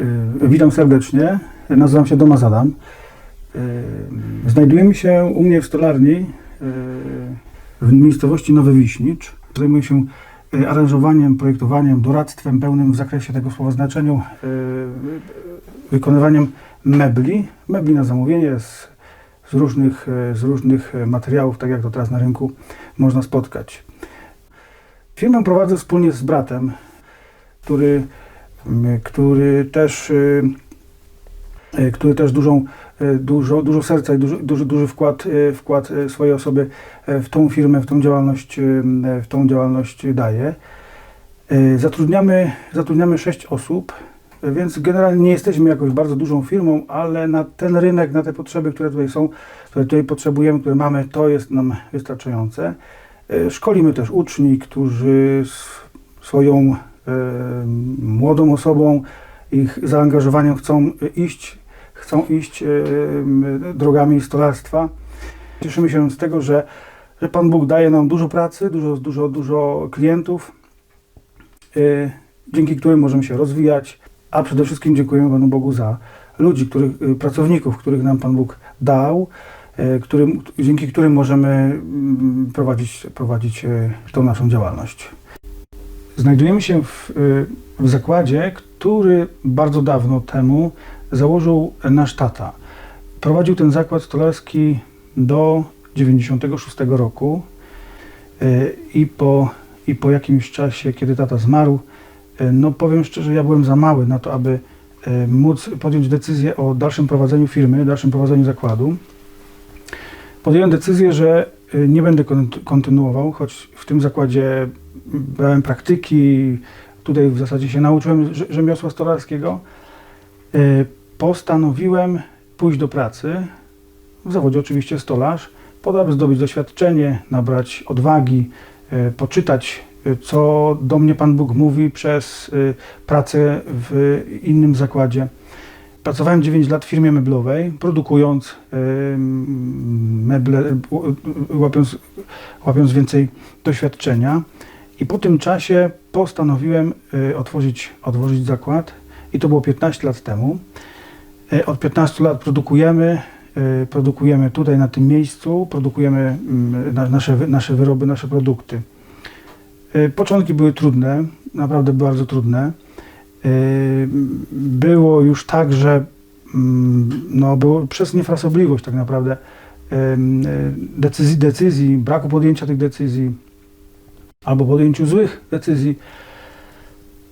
Y, Witam serdecznie. Nazywam się Doma Zadam. Y, Znajdujemy się u mnie w stolarni y, w miejscowości Nowy Wiśnicz. Zajmuję się aranżowaniem, projektowaniem, doradztwem pełnym w zakresie tego słowa znaczeniu, wykonywaniem mebli. Mebli na zamówienie z, z, różnych, z różnych materiałów, tak jak to teraz na rynku można spotkać. Firmę prowadzę wspólnie z bratem, który, który też, y, y, który też dużą, y, dużo, dużo serca i duży, duży, duży wkład, y, wkład y, swojej osoby y, w tą firmę, w tą działalność, y, w tą działalność daje. Y, Zatrudniamy, zatrudniamy sześć osób, y, więc generalnie nie jesteśmy jakąś bardzo dużą firmą, ale na ten rynek, na te potrzeby, które tutaj są, które tutaj potrzebujemy, które mamy, to jest nam wystarczające. Y, Szkolimy też uczni, którzy swoją młodą osobą, ich zaangażowaniem chcą iść, chcą iść e, m, drogami stolarstwa. Cieszymy się z tego, że, że Pan Bóg daje nam dużo pracy, dużo, dużo, dużo klientów, dzięki którym możemy się rozwijać, a przede wszystkim dziękujemy Panu Bogu za ludzi, których, pracowników, których nam Pan Bóg dał, którym, dzięki którym możemy mm, prowadzić, prowadzić tą naszą działalność. Znajdujemy się w, y, w zakładzie, który bardzo dawno temu założył nasz tata. Prowadził ten zakład stolarski do 96 roku y, i po, i po jakimś czasie, kiedy tata zmarł, y, no powiem szczerze, ja byłem za mały na to, aby móc podjąć decyzję o dalszym prowadzeniu firmy, dalszym prowadzeniu zakładu. Podjąłem decyzję, że nie będę kont- kontynuował, choć w tym zakładzie brałem praktyki, tutaj w zasadzie się nauczyłem rze- rzemiosła stolarskiego. Y, Postanowiłem pójść do pracy, w zawodzie oczywiście stolarz, po to, aby zdobyć doświadczenie, nabrać odwagi, y, poczytać, y, co do mnie Pan Bóg mówi przez pracę w innym zakładzie. Pracowałem 9 lat w firmie meblowej, produkując meble, łapiąc, łapiąc więcej doświadczenia. I po tym czasie postanowiłem y, otworzyć, otworzyć zakład i to było 15 lat temu. Y, Od 15 lat produkujemy, y, produkujemy tutaj na tym miejscu, produkujemy mm, na- nasze, nasze wyroby, nasze produkty. Początki były trudne, naprawdę bardzo trudne. Było już tak, że mm, no, było przez niefrasobliwość tak naprawdę decyzji, decyzji, braku podjęcia tych decyzji albo podjęciu złych decyzji.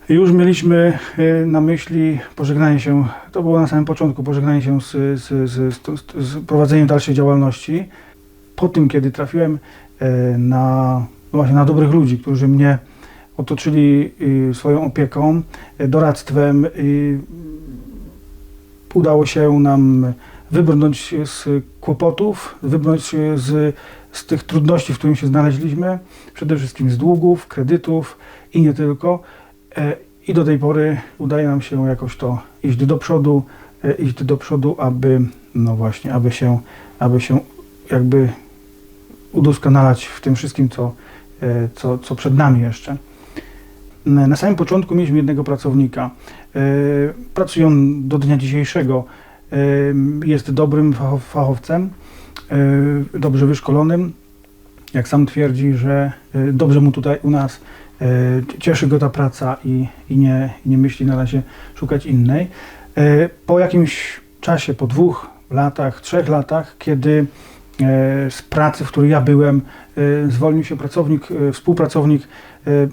Już mieliśmy y, na myśli pożegnanie się, to było na samym początku, pożegnanie się z, z, z, z, prowadzeniem dalszej działalności. Po tym, kiedy trafiłem y, na, no właśnie na dobrych ludzi, którzy mnie otoczyli y, swoją opieką, doradztwem, udało się nam wybrnąć z kłopotów, wybrnąć z, z tych trudności, w których się znaleźliśmy, przede wszystkim z długów, kredytów i nie tylko. E, I do tej pory udaje nam się jakoś to iść do przodu, e, iść do przodu, aby, no właśnie, aby się, aby się jakby udoskonalać w tym wszystkim, co, e, co, co przed nami jeszcze. Na samym początku mieliśmy jednego pracownika. Pracuje on do dnia dzisiejszego. Jest dobrym fachow- fachowcem, dobrze wyszkolonym. Jak sam twierdzi, że e, dobrze mu tutaj u nas, e, cieszy go ta praca i, i nie, nie myśli na razie szukać innej. E, Po jakimś czasie, po dwóch latach, trzech latach, kiedy e, z pracy, w której ja byłem, e, zwolnił się pracownik, e, współpracownik, e, e,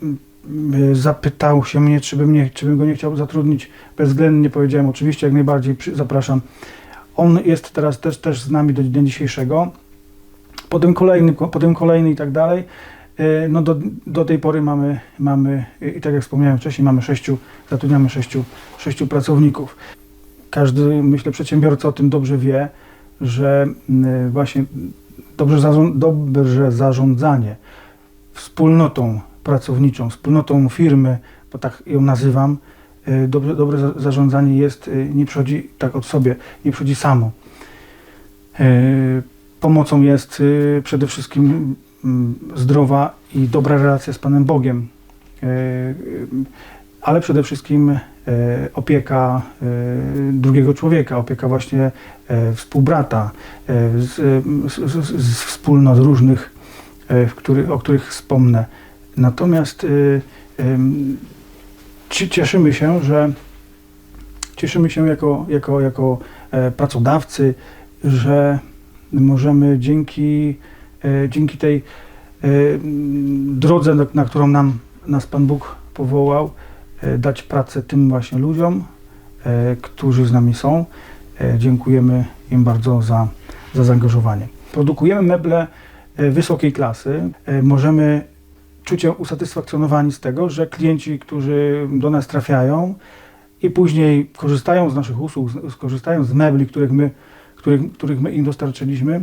zapytał się mnie, czy bym, nie, czy bym go nie chciał zatrudnić. Bezwzględnie powiedziałem, oczywiście, jak najbardziej zapraszam. On jest teraz też, też z nami do dnia dzisiejszego. Potem kolejny, potem kolejny i tak dalej. E, No do, do tej pory mamy, mamy, i tak jak wspomniałem wcześniej, mamy sześciu, zatrudniamy sześciu, sześciu pracowników. Każdy, myślę, przedsiębiorca o tym dobrze wie, że mm, właśnie dobrze, dobrze zarządzanie wspólnotą pracowniczą, wspólnotą firmy, bo tak ją nazywam, dobre, dobre za- zarządzanie jest, y, nie przychodzi tak od sobie, nie przychodzi samo. Y, Pomocą jest przede wszystkim zdrowa i dobra relacja z Panem Bogiem, ale przede wszystkim e, opieka e, drugiego człowieka, opieka właśnie e, współbrata, e, z, z, z, wspólnot różnych, e, w których, o których wspomnę. Natomiast e, cieszymy się, że cieszymy się jako, jako, jako e, pracodawcy, że możemy dzięki, e, dzięki tej e, drodze, na, którą nam, nas Pan Bóg powołał, dać pracę tym właśnie ludziom, którzy z nami są. Dziękujemy im bardzo za, za zaangażowanie. Produkujemy meble wysokiej klasy. Możemy czuć się usatysfakcjonowani z tego, że klienci, którzy do nas trafiają i później korzystają z naszych usług, z- korzystają z mebli, których my, których, których my im dostarczyliśmy,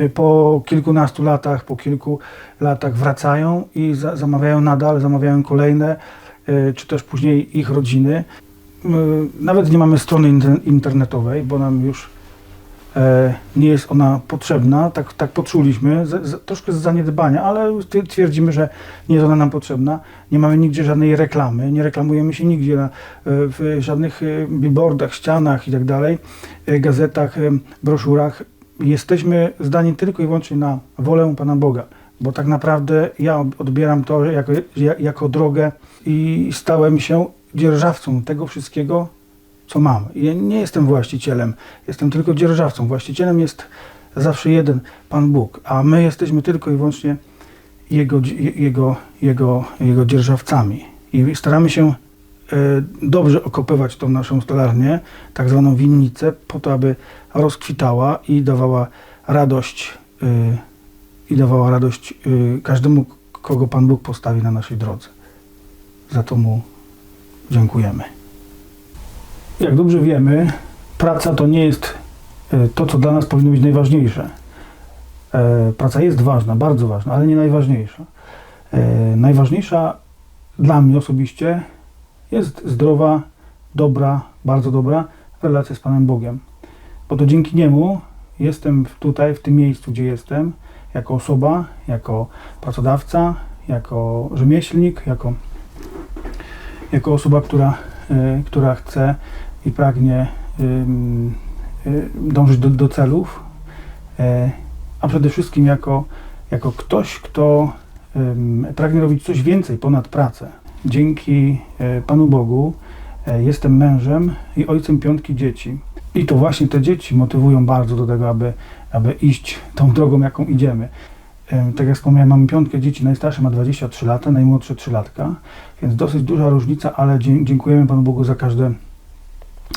y, po kilkunastu latach, po kilku latach wracają i za, zamawiają nadal, zamawiają kolejne, y, czy też później ich rodziny. Y, Nawet nie mamy strony inter- internetowej, bo nam już nie jest ona potrzebna, tak, tak poczuliśmy, z, z, troszkę z zaniedbania, ale twierdzimy, że nie jest ona nam potrzebna. Nie mamy nigdzie żadnej reklamy, nie reklamujemy się nigdzie na, e, w żadnych e, billboardach, ścianach i tak e, gazetach, e, broszurach. Jesteśmy zdani tylko i wyłącznie na wolę Pana Boga, bo tak naprawdę ja odbieram to jako, ja- jako drogę i stałem się dzierżawcą tego wszystkiego, co mam. Ja nie jestem właścicielem, jestem tylko dzierżawcą. Właścicielem jest zawsze jeden, Pan Bóg, a my jesteśmy tylko i wyłącznie Jego, jego, jego, jego dzierżawcami. I staramy się e, dobrze okopywać tą naszą stolarnię, tak zwaną winnicę, po to, aby rozkwitała i dawała radość, e, i dawała radość e, każdemu, kogo Pan Bóg postawi na naszej drodze. Za to Mu dziękujemy. Jak dobrze wiemy, praca to nie jest e, to, co dla nas powinno być najważniejsze. E, Praca jest ważna, bardzo ważna, ale nie najważniejsza. E, Najważniejsza dla mnie osobiście jest zdrowa, dobra, bardzo dobra relacja z Panem Bogiem. Bo to dzięki Niemu jestem tutaj, w tym miejscu, gdzie jestem, jako osoba, jako pracodawca, jako rzemieślnik, jako, jako osoba, która, która chce i pragnie y, dążyć do, do celów, e, a przede wszystkim jako, jako ktoś, kto pragnie robić coś więcej ponad pracę. Dzięki e, Panu Bogu e, jestem mężem i ojcem piątki dzieci. I to właśnie te dzieci motywują bardzo do tego, aby, aby iść tą drogą, jaką idziemy. Em, Tak jak wspomniałem, mamy piątkę dzieci, najstarszy ma 23 lata, najmłodszy 3 latka, więc dosyć duża różnica, ale dziękujemy Panu Bogu za każde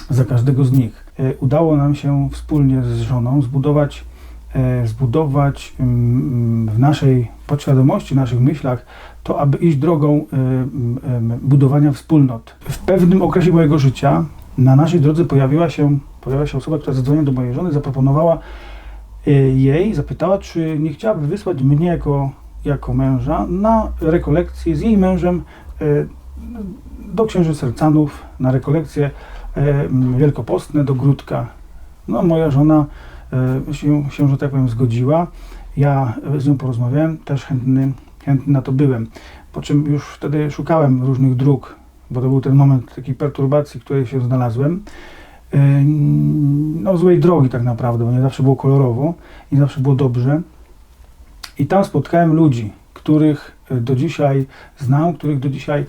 za każdego z nich. E, Udało nam się wspólnie z żoną zbudować, e, zbudować mm, w naszej podświadomości, w naszych myślach to, aby iść drogą e, budowania wspólnot. W pewnym okresie mojego życia na naszej drodze pojawiła się, pojawiła się osoba, która zadzwoniła do mojej żony, zaproponowała jej, zapytała, czy nie chciałaby wysłać mnie jako, jako męża na rekolekcję z jej mężem do księży Sercanów, na rekolekcję wielkopostne do Gródka. No, moja żona e, się, się, że tak powiem, zgodziła. Ja z nią porozmawiałem, też chętny, chętny na to byłem. Po czym już wtedy szukałem różnych dróg, bo to był ten moment takiej perturbacji, w której się znalazłem. E, No, złej drogi tak naprawdę, bo nie zawsze było kolorowo, nie zawsze było dobrze. I tam spotkałem ludzi, których e, do dzisiaj znam, których do dzisiaj e,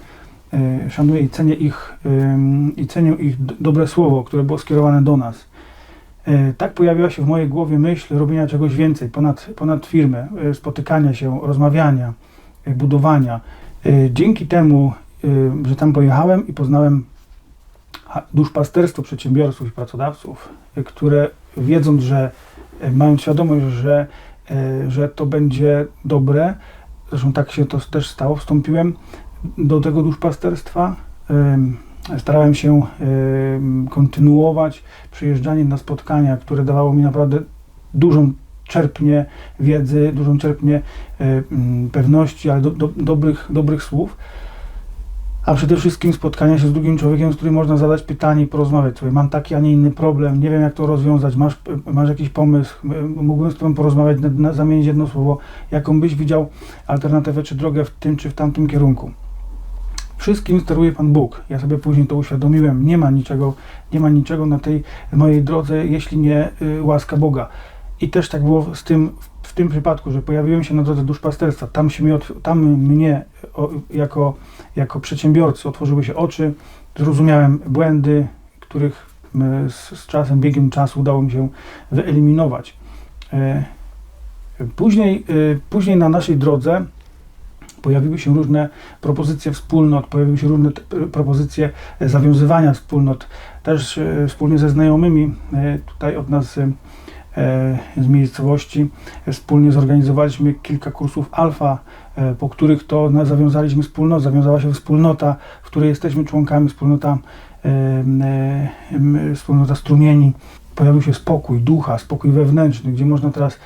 szanuję i cenię ich, em, i cenię ich dobre słowo, które było skierowane do nas. E, Tak pojawiła się w mojej głowie myśl robienia czegoś więcej, ponad, ponad firmę, spotykania się, rozmawiania, budowania. Dzięki temu, że tam pojechałem i poznałem duszpasterstwo przedsiębiorców i pracodawców, które wiedząc, że mają świadomość, że, że to będzie dobre, zresztą tak się to też stało, wstąpiłem do tego duszpasterstwa. Em, Starałem się kontynuować przyjeżdżanie na spotkania, które dawało mi naprawdę dużą czerpnię wiedzy, dużą czerpnię e, m, pewności, ale do, do, dobrych, dobrych słów. A przede wszystkim spotkania się z drugim człowiekiem, z którym można zadać pytanie i porozmawiać sobie. Mam taki, a nie inny problem, nie wiem jak to rozwiązać, masz, masz jakiś pomysł, mógłbym z Tobą porozmawiać, na, na, zamienić jedno słowo, jaką byś widział alternatywę czy drogę w tym czy w tamtym kierunku. Wszystkim steruje Pan Bóg. Ja sobie później to uświadomiłem. Nie ma niczego, nie ma niczego na tej mojej drodze, jeśli nie y, łaska Boga. I też tak było z tym, w tym przypadku, że pojawiłem się na drodze duszpasterstwa. Tam, się mi tam mnie o, jako, jako przedsiębiorcy otworzyły się oczy, zrozumiałem błędy, których y, z, z czasem, biegiem czasu udało mi się wyeliminować. E, Później, y, później na naszej drodze pojawiły się różne propozycje wspólnot, pojawiły się różne propozycje e, zawiązywania wspólnot, też e, wspólnie ze znajomymi e, tutaj od nas z miejscowości wspólnie zorganizowaliśmy kilka kursów alfa, po których to zawiązaliśmy wspólnotę, zawiązała się wspólnota, w której jesteśmy członkami, wspólnota, wspólnota strumieni. Pojawił się spokój ducha, spokój wewnętrzny, gdzie można teraz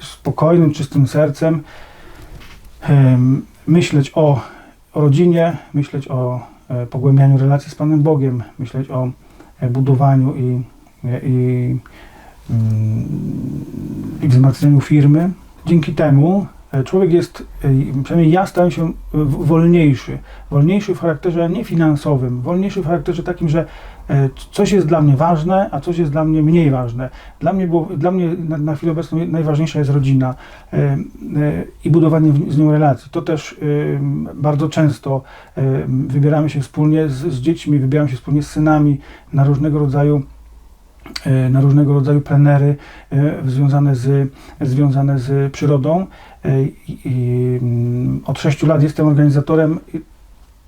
spokojnym, czystym sercem em, myśleć o, rodzinie, myśleć o e, pogłębianiu relacji z Panem Bogiem, myśleć o e, budowaniu i, e, i, mm, i wzmacnianiu firmy. Dzięki temu człowiek jest, e, przynajmniej ja stałem się e, wolniejszy. Wolniejszy w charakterze niefinansowym, wolniejszy w charakterze takim, że e, coś jest dla mnie ważne, a coś jest dla mnie mniej ważne. Dla mnie, było, dla mnie na, na chwilę obecną najważniejsza jest rodzina e, e, i budowanie z nią relacji. To też e, bardzo często e, wybieramy się wspólnie z, z dziećmi, wybieramy się wspólnie z synami na różnego rodzaju e, na różnego rodzaju plenery e, związane z, związane z przyrodą. E, i- mm, Od 6 lat jestem organizatorem,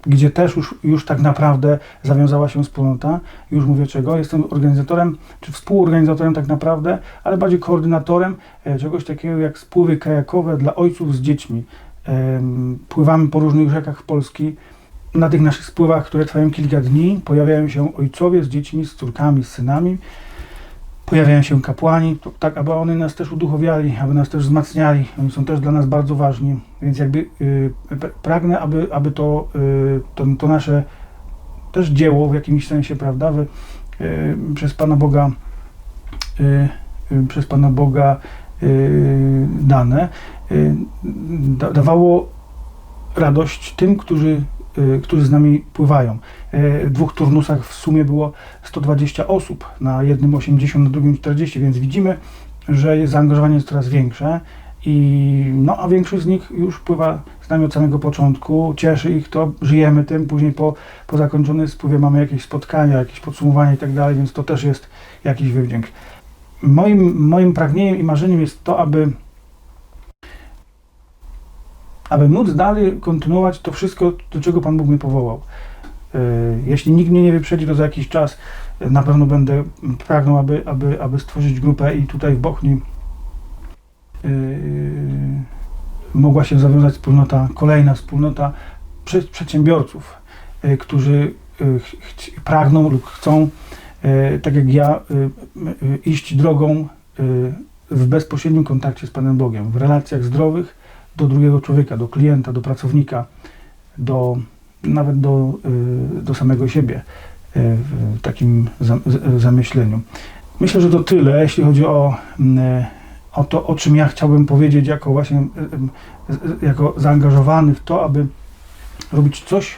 gdzie też już, już tak naprawdę zawiązała się wspólnota. Już mówię czego. Jestem organizatorem, czy współorganizatorem tak naprawdę, ale bardziej koordynatorem e, czegoś takiego jak spływy kajakowe dla ojców z dziećmi. Pływamy po różnych rzekach Polski. Na tych naszych spływach, które trwają kilka dni, pojawiają się ojcowie z dziećmi, z córkami, z synami. Pojawiają się kapłani, to, tak aby oni nas też uduchowiali, aby nas też wzmacniali. Oni są też dla nas bardzo ważni. Więc jakby y, pragnę, aby, aby to, y, to, to nasze też dzieło w jakimś sensie, prawda, wy, y, przez Pana Boga przez Pana Boga dane, da, dawało radość tym, którzy, którzy z nami pływają. Y, W dwóch turnusach w sumie było 120 osób, na jednym 80, na drugim 40, więc widzimy, że zaangażowanie jest coraz większe i no, a większość z nich już pływa z nami od samego początku, cieszy ich to, żyjemy tym, później po, po zakończonym spływie mamy jakieś spotkania, jakieś podsumowania i tak dalej, więc to też jest jakiś wydźwięk. Moim, moim pragnieniem i marzeniem jest to, aby aby móc dalej kontynuować to wszystko, do czego Pan Bóg mnie powołał. E, Jeśli nikt mnie nie wyprzedzi, to za jakiś czas e, na pewno będę pragnął, aby, aby, aby stworzyć grupę i tutaj w Bochni e, mogła się zawiązać wspólnota, kolejna wspólnota prze- przedsiębiorców, którzy pragną lub chcą, tak jak ja, iść drogą w bezpośrednim kontakcie z Panem Bogiem, w relacjach zdrowych do drugiego człowieka, do klienta, do pracownika, do, nawet do, y, do samego siebie y, w takim zamyśleniu. Myślę, że to tyle, jeśli chodzi o, mm, o to, o czym ja chciałbym powiedzieć jako właśnie y, jako zaangażowany w to, aby robić coś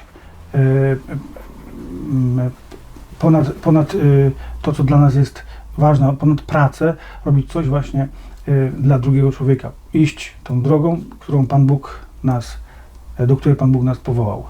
mm, ponad, ponad to, co dla nas jest ważne, ponad pracę, robić coś właśnie dla drugiego człowieka. Iść tą drogą, którą Pan Bóg nas, do której Pan Bóg nas powołał.